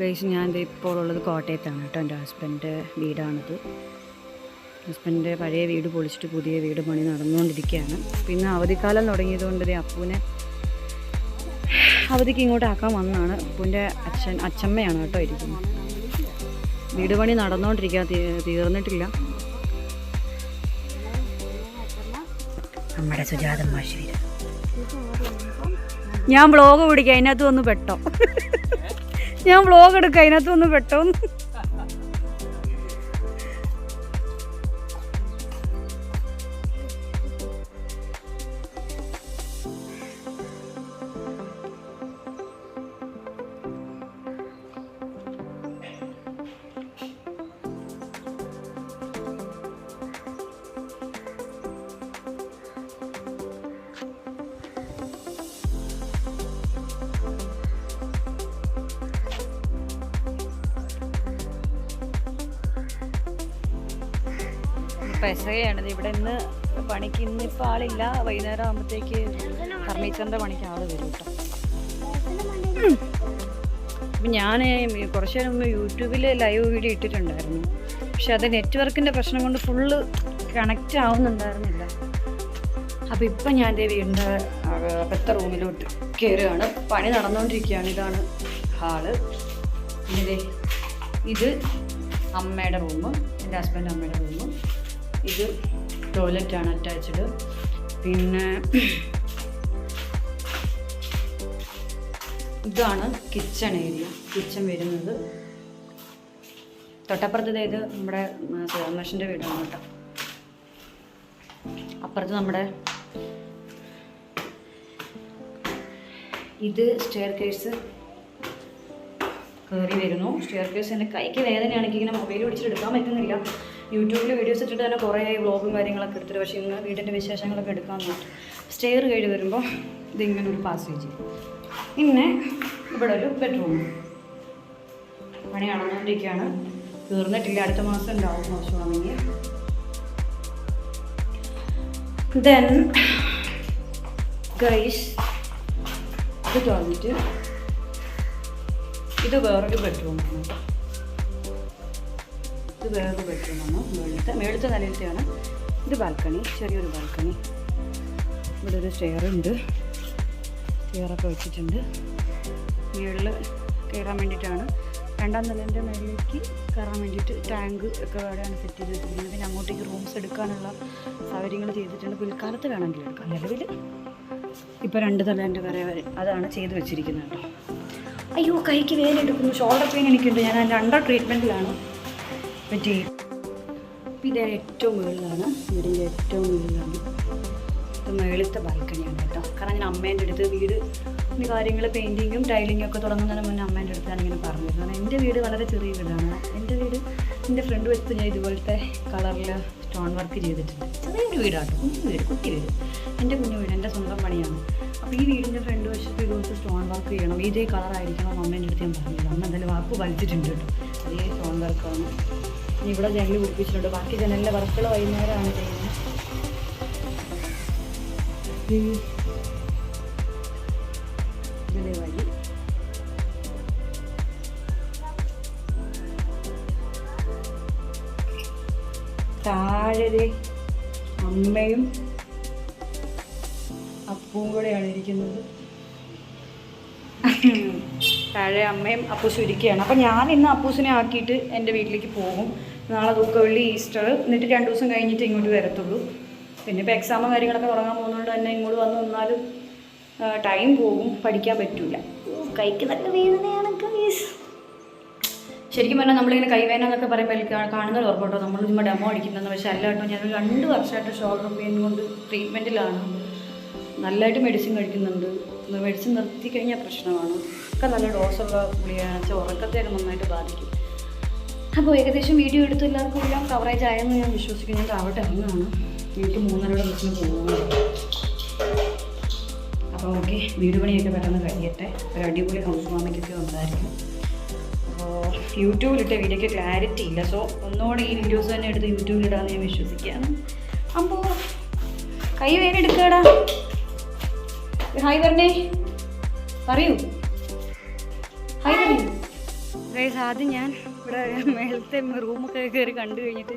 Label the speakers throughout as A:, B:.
A: Guys ഞാൻ ഇപ്പോൾ ഉള്ളത് കോട്ടയത്താണ് കേട്ടോ. എന്റെ ഹസ്ബൻഡ് വീടാണിത്. ഹസ്ബൻഡിന്റെ പഴയ വീട് പൊളിച്ചിട്ട് പുതിയ വീട് പണി നടന്നുകൊണ്ടിരിക്കുകയാണ്. പിന്നെ അവധിക്കാലം തുടങ്ങിയതുകൊണ്ട് ഒരു അപ്പൂനെ അവധിക്ക് ഇങ്ങോട്ട് ആക്കാൻ വന്നാണ് അപ്പൂന്റെ അച്ഛൻ അച്ഛമ്മയാണ് കേട്ടോ ഇരിക്കുന്നത്. വീട് പണി നടന്നുകൊണ്ടിരിക്കുക തീർന്നിട്ടില്ല. നമ്മുടെ സുജാതമ്മ ഞാൻ ബ്ലോഗ് പിടിക്കാം അതിനകത്ത് വന്ന് പെട്ടോ. ഞാൻ വ്ളോഗ് എടുക്കാം അതിനകത്ത് വന്ന് പെസകയാണിത് ഇവിടെ ഇന്ന് പണിക്ക് ഇന്നിപ്പോൾ ആളില്ല. വൈകുന്നേരം ആകുമ്പോഴത്തേക്ക് ഫർണിച്ചറിന്റെ പണിക്ക് ആൾ വരും കേട്ടോ. അപ്പം ഞാൻ കുറച്ച് നേരം മുമ്പ് യൂട്യൂബിൽ ലൈവ് വീഡിയോ ഇട്ടിട്ടുണ്ടായിരുന്നു. പക്ഷെ അത് നെറ്റ്വർക്കിന്റെ പ്രശ്നം കൊണ്ട് ഫുള്ള് കണക്റ്റ് ആവുന്നുണ്ടായിരുന്നില്ല. അപ്പോൾ ഇപ്പം ഞാൻ എന്റെ വീടിന്റെ അകത്തെ റൂമിലോട്ട് കയറുകയാണ് പണി നടന്നുകൊണ്ടിരിക്കുകയാണ് ഇതാണ് ഹാൾ. ഇത് അമ്മയുടെ റൂമ് എന്റെ ഹസ്ബൻഡ് അമ്മയുടെ റൂം ഇത് ടോയ്ലറ്റാണ് അറ്റാച്ച്ഡ്. പിന്നെ ഇതാണ് കിച്ചൺ ഏരിയ. കിച്ചൺ വരുന്നത് തൊട്ടപ്പുറത്ത് ഇത് നമ്മുടെ സുധാമേഷിന്റെ വീടാണ് കേട്ടോ. അപ്പുറത്ത് നമ്മുടെ ഇത് സ്റ്റെയർ കേസ് കയറി വരുന്നു. സ്റ്റെയർ കേസ് എന്റെ കൈക്ക് വേദനയാണെങ്കിൽ ഇങ്ങനെ മൊബൈൽ പിടിച്ചിട്ട് എടുക്കാൻ പറ്റുന്നില്ല. യൂട്യൂബിൽ വീഡിയോസ് ഇട്ടിട്ട് തന്നെ കുറേ വ്ളോഗും കാര്യങ്ങളൊക്കെ എടുത്തിട്ട് പക്ഷേ ഇന്ന് വീടിന്റെ വിശേഷങ്ങളൊക്കെ എടുക്കാൻ നോക്കി സ്റ്റെയർ കയറി വരുമ്പോൾ ഇതിങ്ങനെ ഒരു പാസേജ് പിന്നെ ഇവിടെ ഒരു ബെഡ്റൂം പണി നടന്നുകൊണ്ടിരിക്കുകയാണ്. തീർന്നിട്ടില്ല. അടുത്ത മാസം ഉണ്ടാവും മോശമാണെങ്കിൽ. ദെൻ ഗൈസ് ഇത് തുറന്നിട്ട് ഇത് വേറൊരു ബെഡ്റൂമാണ് ഇത് വേറൊരു ബെഡ്റൂമാണ് മേളത്തെ മേളത്തെ നിലയിലത്തെയാണ് ഇത് ബാൽക്കണി ചെറിയൊരു ബാൽക്കണി ഇവിടെ ഒരു സ്റ്റെയർ ഉണ്ട്. സ്റ്റെയറൊക്കെ വെച്ചിട്ടുണ്ട്. മുകളിൽ കയറാൻ വേണ്ടിയിട്ടാണ്. രണ്ടാം നിലന്റെ മേളിലേക്ക് കയറാൻ വേണ്ടിയിട്ട് ടാങ്ക് ഒക്കെ അവിടെയാണ് സെറ്റ് ചെയ്ത് വെച്ചിരിക്കുന്നത്. പിന്നെ അങ്ങോട്ടേക്ക് റൂംസ് എടുക്കാനുള്ള സൗകര്യങ്ങൾ ചെയ്തിട്ടുണ്ട്. പിൽക്കാലത്ത് വേണമെങ്കിൽ എടുക്കാം. നിലവിൽ ഇപ്പോൾ രണ്ട് തലേന്റെ വരെ വരെ അതാണ് ചെയ്ത് വെച്ചിരിക്കുന്നത്. അയ്യോ കൈക്ക് വേദന എടുക്കുന്നു. ഷോൾഡർ പെയിൻ എനിക്കുണ്ട്. ഞാൻ അതിന്റെ അണ്ടർ ട്രീറ്റ്മെന്റിലാണ് പറ്റി ഇത് ഏറ്റവും മുകളിലാണ് വീടിന്റെ ഏറ്റവും മുകളിലാണ്. ഇത് മുകളിലത്തെ ബാൽക്കണിയാണ് കേട്ടോ. കാരണം ഞാൻ അമ്മേന്റെ അടുത്ത് വീട് കാര്യങ്ങൾ പെയിന്റിങ്ങും ടൈലിങ്ങും ഒക്കെ തുടങ്ങുന്നതിന് മുന്നേ അമ്മേന്റെ അടുത്താണ് ഇങ്ങനെ പറഞ്ഞത്. കാരണം എന്റെ വീട് വളരെ ചെറിയ വീടാണ്. എന്റെ വീട് എന്റെ ഫ്രണ്ട് വെച്ച് ഞാൻ ഇതുപോലത്തെ കളറിൽ സ്റ്റോൺ വർക്ക് ചെയ്തിട്ടുണ്ട്. ചെറിയൊരു വീടാട്ടോ കുഞ്ഞു വീട് കുട്ടി വീട്. എന്റെ കുഞ്ഞു വീട് എന്റെ സ്വന്തം പണിയാണ്. അപ്പോൾ ഈ വീടിന്റെ ഫ്രണ്ട് വശത്ത് ഇതുപോലത്തെ സ്റ്റോൺ വർക്ക് ചെയ്യണം. ഇതേ കളറായിരിക്കണം അമ്മേന്റെ അടുത്ത് ഞാൻ പറഞ്ഞത്. അമ്മ എന്തായാലും വാക്ക് വലിച്ചിട്ടുണ്ട് കേട്ടോ. അതേ സ്റ്റോൺ വർക്കാണ്. ഇവിടെ ജനൽ പിടിപ്പിച്ചിട്ടുണ്ട്. ബാക്കി ജനലിന്റെ വർക്കുകൾ വൈകുന്നേരമാണ് ചെയ്യുന്നത്. താഴെ അമ്മയും അപ്പവും കൂടെയാണ് ഇരിക്കുന്നത്. താഴെ അമ്മയും അപ്പൂസും ഇരിക്കുകയാണ്. അപ്പം ഞാൻ ഇന്ന് അപ്പൂസിനെ ആക്കിയിട്ട് എന്റെ വീട്ടിലേക്ക് പോകും. നാളെ തൂക്കവള്ളി ഈസ്റ്റർ. എന്നിട്ട് രണ്ട് ദിവസം കഴിഞ്ഞിട്ട് ഇങ്ങോട്ട് വരത്തുള്ളൂ. പിന്നെ ഇപ്പോൾ എക്സാമും കാര്യങ്ങളൊക്കെ തുടങ്ങാൻ പോകുന്നതുകൊണ്ട് തന്നെ ഇങ്ങോട്ട് വന്ന് നിന്നാലും ടൈം പോകും. പഠിക്കാൻ പറ്റില്ല കൈക്ക് നല്ല വേദനയാണ്. ശരിക്കും പറഞ്ഞാൽ നമ്മളിങ്ങനെ കൈവേന എന്നൊക്കെ പറയുമ്പോൾ കാണുന്നത് ഓർമ്മട്ടോ നമ്മൾ ചുമ്മാ ഡെമോ അടിക്കുന്നതെന്ന്. പക്ഷേ അല്ല കേട്ടോ ഞാൻ രണ്ട് വർഷമായിട്ട് ഷോൾഡർ പെയിൻ കൊണ്ട് ട്രീറ്റ്മെന്റിലാണ് നല്ലതായിട്ട് മെഡിസിൻ കഴിക്കുന്നുണ്ട്. മെഡിസിൻ നിർത്തി കഴിഞ്ഞാൽ പ്രശ്നമാണ്. ഒക്കെ നല്ല ഡോസുള്ള ഗുളികയാണ്. വെച്ചാൽ ഉറക്കത്തെയൊക്കെ നന്നായിട്ട് ബാധിക്കും. അപ്പോൾ ഏകദേശം വീഡിയോ എടുത്ത് എല്ലാവർക്കും എല്ലാം കവറേജ് ആയെന്ന് ഞാൻ വിശ്വസിക്കുന്നു. ഞാൻ താവട്ടെ ഇറങ്ങുകയാണ് വീട്ടിൽ മൂന്നരയുടെ ബസ്സിന് പോകുന്നത് അപ്പോൾ ഓക്കെ വീട് പണിയൊക്കെ പെട്ടെന്ന് കഴിയട്ടെ. ഒരു അടിപൊളി ഹൗസ് വാമിക്കൊക്കെ ഉണ്ടായിരിക്കും. അപ്പോൾ യൂട്യൂബിലിട്ട വീഡിയോക്ക് ക്ലാരിറ്റി ഇല്ല. സോ ഒന്നുകൂടെ ഈ വീഡിയോസ് തന്നെ എടുത്ത് യൂട്യൂബിലിടാമെന്ന് ഞാൻ വിശ്വസിക്കുകയാണ്. അപ്പോൾ കൈ വേറെ എടുക്കടാ ഹായ് പറഞ്ഞേ പറയൂ. ഹായ് പറയൂ ഗൈസ് ആദ്യം ഞാൻ ഇവിടെ മേളത്തെ റൂമൊക്കെ കയറി കണ്ടു കഴിഞ്ഞിട്ട്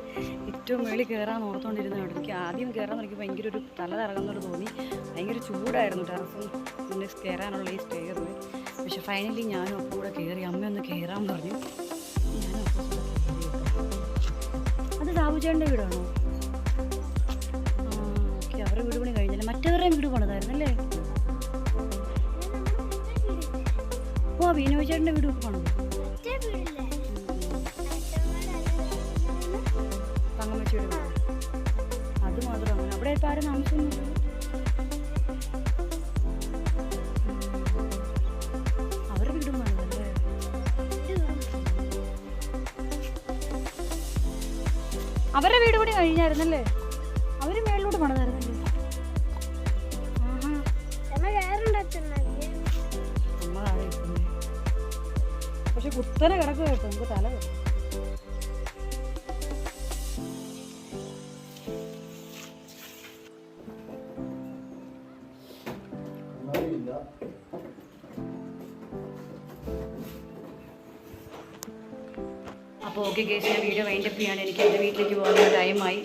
A: ഏറ്റവും മേളിൽ കയറാൻ ഓർത്തുകൊണ്ടിരുന്നതാണ് എനിക്ക് ആദ്യം കയറാൻ തുടങ്ങി ഭയങ്കര ഒരു തല കറങ്ങുന്നൊരു തോന്നി. ഭയങ്കര ചൂടായിരുന്നു ടെറസും പിന്നെ കയറാനുള്ള ഈ സ്റ്റെയറിൽ പക്ഷെ ഫൈനലി ഞാനും അപ്പോൾ കൂടെ കയറി അമ്മ ഒന്ന് കയറാൻ പറഞ്ഞു. ഞാനും അത് സാബുചേട്ടന്റെ വീടാണോ? ഓക്കെ അവരുടെ വീട് പണി കഴിഞ്ഞില്ല? മറ്റവരുടെയും വീട് പണിതായിരുന്നല്ലേ? ബീനോ ചേട്ടന്റെ വീട് പോകണം വീട്. അത് മാത്രമാണ് അവിടെ ഇപ്പം ആരും താമസിക്കുന്നില്ല. അവരുടെ വീടും അവരുടെ വീട് കൂടി കഴിഞ്ഞായിരുന്നല്ലേ? അവർ മേളിലോട്ട് പണിതായിരുന്നല്ലേ? പക്ഷെ കുത്തനെ കിടക്കുക കേട്ടോ നമുക്ക് തല. അപ്പോൾ ഓക്കെ കേസ് ഞാൻ വീഡിയോ വൈൻഡപ്പ് ചെയ്യാണ്. എനിക്ക് എന്റെ വീട്ടിലേക്ക് പോകുന്ന ടൈമായി.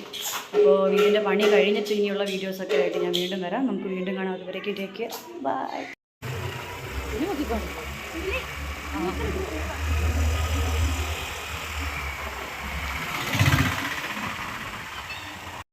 A: അപ്പോൾ വീടിന്റെ പണി കഴിഞ്ഞിട്ട് ഇനിയുള്ള വീഡിയോസൊക്കെ ആയിട്ട് ഞാൻ വീണ്ടും വരാം. നമുക്ക് വീണ്ടും കാണാം. അതുവരേക്കും ടേക്ക് ബൈ നോക്കിക്കോളൂ Thank you.